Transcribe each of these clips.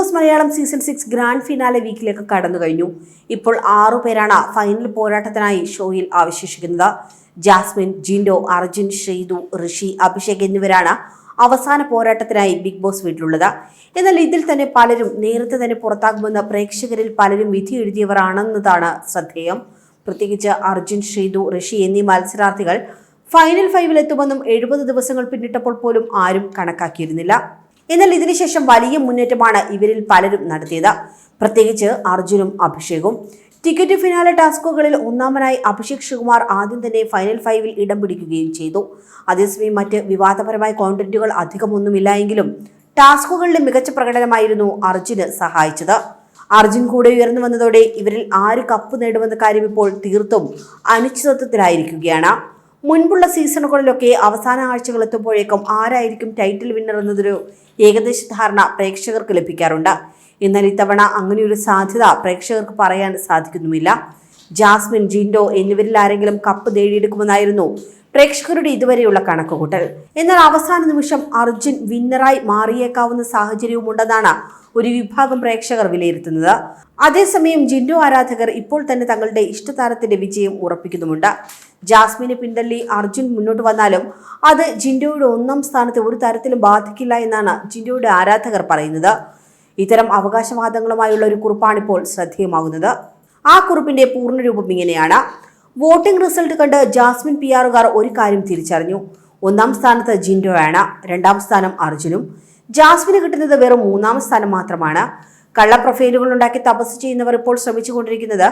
Boss Malayalam season six grand finale വീക്കിലേക്ക് കടന്നു കഴിഞ്ഞു. ഇപ്പോൾ ആറു പേരാണ് ഫൈനൽ പോരാട്ടത്തിനായി ഷോയിൽ അവശേഷിക്കുന്നത്. ജാസ്മിൻ ജിൻഡോ അർജുൻ ശ്രീതു ഋഷി അഭിഷേക് എന്നിവരാണ് അവസാന പോരാട്ടത്തിനായി ബിഗ് ബോസ് വീട്ടിലുള്ളത്. എന്നാൽ ഇതിൽ തന്നെ പലരും നേരത്തെ തന്നെ പുറത്താകുമെന്ന് പ്രേക്ഷകരിൽ പലരും വിധി എഴുതിയവരാണെന്നതാണ് ശ്രദ്ധേയം. പ്രത്യേകിച്ച് അർജുൻ ശ്രീതു ഋഷി എന്നീ മത്സരാർത്ഥികൾ ഫൈനൽ ഫൈവിൽ എത്തുമെന്നും എഴുപത് ദിവസങ്ങൾ പിന്നിട്ടപ്പോൾ പോലും ആരും കണക്കാക്കിയിരുന്നില്ല. എന്നാൽ ഇതിനുശേഷം വലിയ മുന്നേറ്റമാണ് ഇവരിൽ പലരും നടത്തിയത്. പ്രത്യേകിച്ച് അർജുനും അഭിഷേകും. ടിക്കറ്റ് ഫിനാലെ ടാസ്കുകളിൽ ഒന്നാമനായി അഭിഷേക് ശിവകുമാർ ആദ്യം തന്നെ ഫൈനൽ ഫൈവിൽ ഇടം പിടിക്കുകയും ചെയ്തു. അതേസമയം മറ്റ് വിവാദപരമായ കോണ്ടന്റുകൾ അധികമൊന്നുമില്ല എങ്കിലും ടാസ്കുകളിലെ മികച്ച പ്രകടനമായിരുന്നു അർജുന് സഹായിച്ചത്. അർജുൻ കൂടെ ഉയർന്നു വന്നതോടെ ഇവരിൽ ആര് കപ്പ് നേടുമെന്ന കാര്യം ഇപ്പോൾ തീർത്തും അനിശ്ചിതത്വത്തിലായിരിക്കുകയാണ്. മുൻപുള്ള സീസണുകളിലൊക്കെ അവസാന ആഴ്ചകൾ എത്തുമ്പോഴേക്കും ആരായിരിക്കും ടൈറ്റിൽ വിന്നർ എന്നതൊരു ഏകദേശ ധാരണ പ്രേക്ഷകർക്ക് ലഭിക്കാറുണ്ട്. എന്നാൽ ഇത്തവണ അങ്ങനെയൊരു സാധ്യത പ്രേക്ഷകർക്ക് പറയാൻ സാധിക്കുന്നുമില്ല. ജാസ്മിൻ ജിൻഡോ എന്നിവരിൽ ആരെങ്കിലും കപ്പ് നേടിയെടുക്കുമെന്നായിരുന്നു പ്രേക്ഷകരുടെ ഇതുവരെയുള്ള കണക്കുകൂട്ടൽ. എന്നാൽ അവസാന നിമിഷം അർജുൻ വിന്നറായി മാറിയേക്കാവുന്ന സാഹചര്യവും ഉണ്ടെന്നാണ് ഒരു വിഭാഗം പ്രേക്ഷകർ വിലയിരുത്തുന്നത്. അതേസമയം ജിൻഡു ആരാധകർ ഇപ്പോൾ തന്നെ തങ്ങളുടെ ഇഷ്ടതാരത്തിന്റെ വിജയം ഉറപ്പിക്കുന്നുമുണ്ട്. ജാസ്മിനെ പിന്തള്ളി അർജുൻ മുന്നോട്ട് വന്നാലും അത് ജിൻഡോയുടെ ഒന്നാം സ്ഥാനത്തെ ഒരു തരത്തിലും ബാധിക്കില്ല എന്നാണ് ജിൻഡോയുടെ ആരാധകർ പറയുന്നത്. ഇത്തരം അവകാശവാദങ്ങളുമായുള്ള ഒരു കുറിപ്പാണിപ്പോൾ ശ്രദ്ധേയമാകുന്നത്. ആ കുറിപ്പിന്റെ പൂർണരൂപം ഇങ്ങനെയാണ്. വോട്ടിംഗ് റിസൾട്ട് കണ്ട് ജാസ്മിൻ പി ആറുകാർ ഒരു കാര്യം തിരിച്ചറിഞ്ഞു. ഒന്നാം സ്ഥാനത്ത് ജിൻഡോയാണ് രണ്ടാം സ്ഥാനം അർജുനും. ജാസ്മിന് കിട്ടുന്നത് വെറും മൂന്നാം സ്ഥാനം മാത്രമാണ്. കള്ള പ്രൊഫൈലുകൾ ഉണ്ടാക്കി തപസ് ചെയ്യുന്നവർ ഇപ്പോൾ ശ്രമിച്ചുകൊണ്ടിരിക്കുന്നത്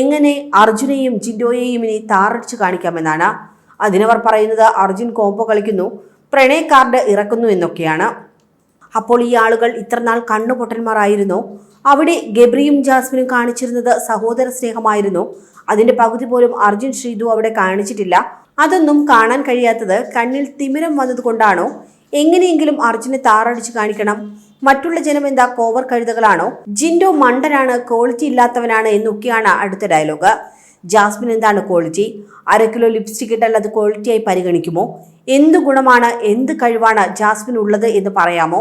എങ്ങനെ അർജുനെയും ജിൻഡോയെയും ഇനി താറടിച്ചു കാണിക്കാമെന്നാണ്. അതിനവർ പറയുന്നത് അർജുൻ കോംബോ കളിക്കുന്നു പ്രണയ കാർഡ് ഇറക്കുന്നു എന്നൊക്കെയാണ്. അപ്പോൾ ഈ ആളുകൾ ഇത്രനാൾ കണ്ണുപൊട്ടന്മാരായിരുന്നു. അവിടെ ഗബ്രിയും ജാസ്മിനും കാണിച്ചിരുന്നത് സഹോദര സ്നേഹമായിരുന്നു. അതിന്റെ പകുതി പോലും അർജുൻ ശ്രീതു അവിടെ കാണിച്ചിട്ടില്ല. അതൊന്നും കാണാൻ കഴിയാത്തത് കണ്ണിൽ തിമിരം വന്നതുകൊണ്ടാണോ? എങ്ങനെയെങ്കിലും അർജുനെ താറടിച്ച് കാണിക്കണം. മറ്റുള്ള ജനം എന്താ കോവർ കഴുതകളാണോ? ജിൻഡോ മണ്ടനാണ് ക്വാളിറ്റി ഇല്ലാത്തവനാണ് എന്നൊക്കെയാണ് അടുത്ത ഡയലോഗ്. ജാസ്മിൻ എന്താണ് ക്വാളിറ്റി? അര കിലോ ലിപ്സ്റ്റിക് ഇട്ടാൽ അത് ക്വാളിറ്റിയായി പരിഗണിക്കുമോ? എന്ത് ഗുണമാണ് എന്ത് കഴിവാണ് ജാസ്മിൻ ഉള്ളത് എന്ന് പറയാമോ?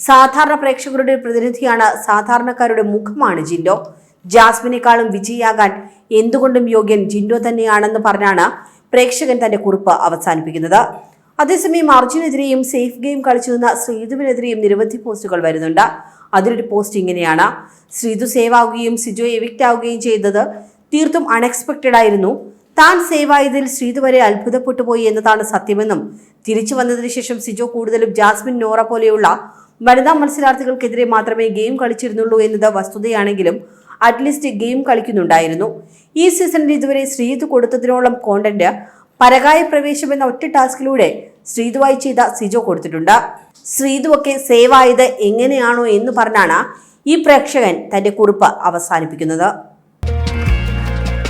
സാധാരണ പ്രേക്ഷകരുടെ പ്രതിനിധിയാണ് സാധാരണക്കാരുടെ മുഖമാണ് ജിൻഡോ. ജാസ്മിനേക്കാളും വിജയിയാകാൻ എന്തുകൊണ്ടും യോഗ്യൻ ജിൻഡോ തന്നെയാണെന്ന് പറഞ്ഞാണ് പ്രേക്ഷകൻ തന്റെ കുറിപ്പ് അവസാനിപ്പിക്കുന്നത്. അതേസമയം അർജുനെതിരെയും സേഫ് ഗെയിം കളിച്ചു നിന്ന ശ്രീധുവിനെതിരെയും നിരവധി പോസ്റ്റുകൾ വരുന്നുണ്ട്. അതിലൊരു പോസ്റ്റ് ഇങ്ങനെയാണ്. ശ്രീധു സേവ് ആവുകയും സിജോ എവിക്റ്റ് ആവുകയും ചെയ്തത് തീർത്തും അൺഎക്സ്പെക്റ്റഡ് ആയിരുന്നു. താൻ സേവായതിൽ ശ്രീതു വരെ അത്ഭുതപ്പെട്ടു പോയി എന്നതാണ് സത്യമെന്നും തിരിച്ചു വന്നതിന് ശേഷം സിജോ കൂടുതലും ജാസ്മിൻ നോറ പോലെയുള്ള വനിതാ മത്സരാർത്ഥികൾക്കെതിരെ മാത്രമേ ഗെയിം കളിച്ചിരുന്നുള്ളൂ എന്നത് വസ്തുതയാണെങ്കിലും അറ്റ്ലീസ്റ്റ് ഗെയിം കളിക്കുന്നുണ്ടായിരുന്നു. ഈ സീസണിൽ ഇതുവരെ ശ്രീതു കൊടുത്തതിനോളം കോണ്ടന്റ് പരകായ പ്രവേശം എന്ന ഒറ്റ ടാസ്കിലൂടെ ശ്രീതുവായി ചെയ്ത സിജോ കൊടുത്തിട്ടുണ്ട്. ശ്രീതുവൊക്കെ സേവായത് എങ്ങനെയാണോ എന്ന് പറഞ്ഞാണ് ഈ പ്രേക്ഷകൻ തന്റെ കുറിപ്പ് അവസാനിപ്പിക്കുന്നത്.